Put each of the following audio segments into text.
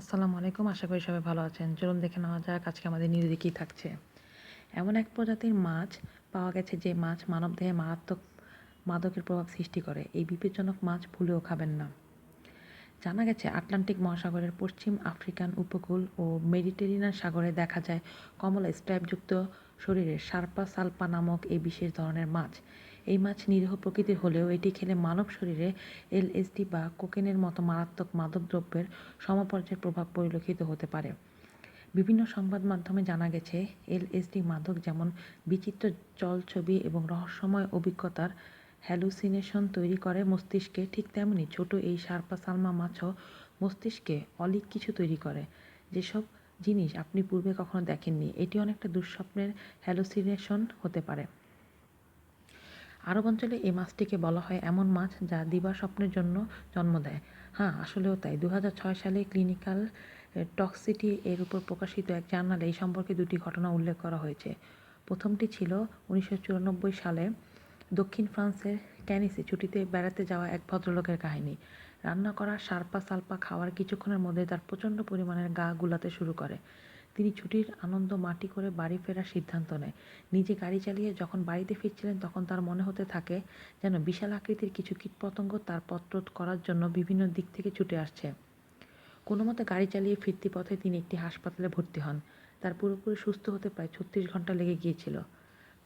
আসসালামু আলাইকুম, আশা করি সবাই ভালো আছেন। চলুন দেখে নেওয়া যাক আজকে আমাদের নিউজে কী থাকছে। এমন এক প্রজাতির মাছ পাওয়া গেছে যে মাছ মানবদেহে মারাত্মক মাদকের প্রভাব সৃষ্টি করে। এই বিপজ্জনক মাছ ভুলেও খাবেন না। জানা গেছে, আটলান্টিক মহাসাগরের পশ্চিম আফ্রিকান উপকূল ও মেডিটেরিয়ান সাগরে দেখা যায় কমলা স্ট্রাইপযুক্ত শরীরে সার্পা সালপা নামক এই বিশেষ ধরনের মাছ। এই মাছ নিরীহ প্রকৃতির হলেও এটি খেলে মানব শরীরে এলএসডি বা কোকেনের মতো মারাত্মক মাদকদ্রব্যের সমপর্যায়ের প্রভাব পরিলক্ষিত হতে পারে। বিভিন্ন সংবাদ মাধ্যমে জানা গেছে, এলএসডি মাদক যেমন বিচিত্র চলছবি এবং রহস্যময় অভিজ্ঞতার হ্যালুসিনেশন তৈরি করে মস্তিষ্কে, ঠিক তেমনি ছোট এই সার্পা সালমা মাছও মস্তিষ্কে অলিক কিছু তৈরি করে। যেসব জিনিস আপনি পূর্বে কখনো দেখেননি, এটি অনেকটা দুঃস্বপ্নের হ্যালুসিনেশন হতে পারে। আরব অঞ্চলে এই মাছটিকে বলা হয় এমন মাছ যা দিবা স্বপ্নের জন্য জন্ম দেয়। হ্যাঁ আসলেও তাই। দু হাজার ছয় সালে ক্লিনিক্যাল টক্সিটি এর উপর প্রকাশিত এক জার্নালে এই সম্পর্কে দুটি ঘটনা উল্লেখ করা হয়েছে। প্রথমটি ছিল উনিশশো চুরানব্বই সালে দক্ষিণ ফ্রান্সের ক্যানিসে ছুটিতে বেড়াতে যাওয়া এক ভদ্রলোকের কাহিনী। রান্না করা সারপা সালপা খাওয়ার কিছুক্ষণের মধ্যে তার প্রচণ্ড পরিমাণের গা গুলাতে শুরু করে। তিনি ছুটির আনন্দ মাটি করে বাড়ি ফেরার সিদ্ধান্ত নেয়। নিজে গাড়ি চালিয়ে যখন বাড়িতে ফিরছিলেন, তখন তার মনে হতে থাকে যেন বিশাল আকৃতির কিছু কীটপতঙ্গ তার পত্রত করার জন্য বিভিন্ন দিক থেকে ছুটে আসছে। কোনো মতে গাড়ি চালিয়ে ফিরতি পথে তিনি একটি হাসপাতালে ভর্তি হন। তার পুরোপুরি সুস্থ হতে প্রায় ছত্রিশ ঘণ্টা লেগে গিয়েছিল।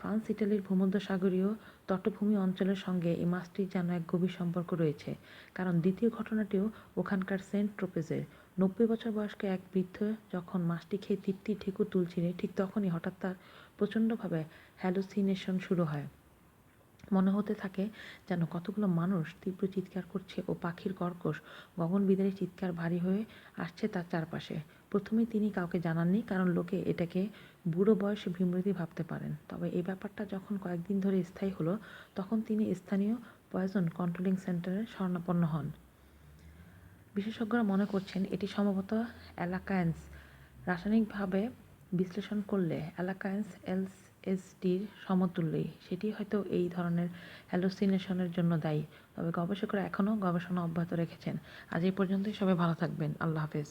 ফ্রান্স, ইটালির ভূমধ্যসাগরীয় তটভূমি অঞ্চলের সঙ্গে এই মাছটির যেন এক গভীর সম্পর্ক রয়েছে। কারণ দ্বিতীয় ঘটনাটিও ওখানকার সেন্ট ট্রোপেজের নব্বই বছর বয়স্ক এক বৃদ্ধ যখন মাছটি খেয়ে তৃপ্তি ঠেকুর তুলছিলেন, ঠিক তখনই হঠাৎ তার প্রচণ্ডভাবে হ্যালুসিনেশন শুরু হয়। মনে হতে থাকে যেন কতগুলো মানুষ তীব্র চিৎকার করছে ও পাখির কর্কশ গগনবিদারী চিৎকার ভারী হয়ে আসছে তার চারপাশে। প্রথমেই তিনি কাউকে জানাননি, কারণ লোকে এটাকে বুড়ো বয়সে ভীমরতি ভাবতে পারেন। তবে এই ব্যাপারটা যখন কয়েকদিন ধরে স্থায়ী হলো, তখন তিনি স্থানীয় পয়জন কন্ট্রোলিং সেন্টারে শরণাপন্ন হন। বিশেষজ্ঞরা মনে করছেন, এটি সম্ভবত অ্যালাকায়েন্স। রাসায়নিকভাবে বিশ্লেষণ করলে অ্যালাকায়েন্স এলস এসডির সমতুল্যই। সেটি হয়তো এই ধরনের হ্যালোসিনেশনের জন্য দায়ী। তবে গবেষকরা এখনও গবেষণা অব্যাহত রেখেছেন। আজ এই পর্যন্তই। সবাই ভালো থাকবেন। আল্লাহ হাফেজ।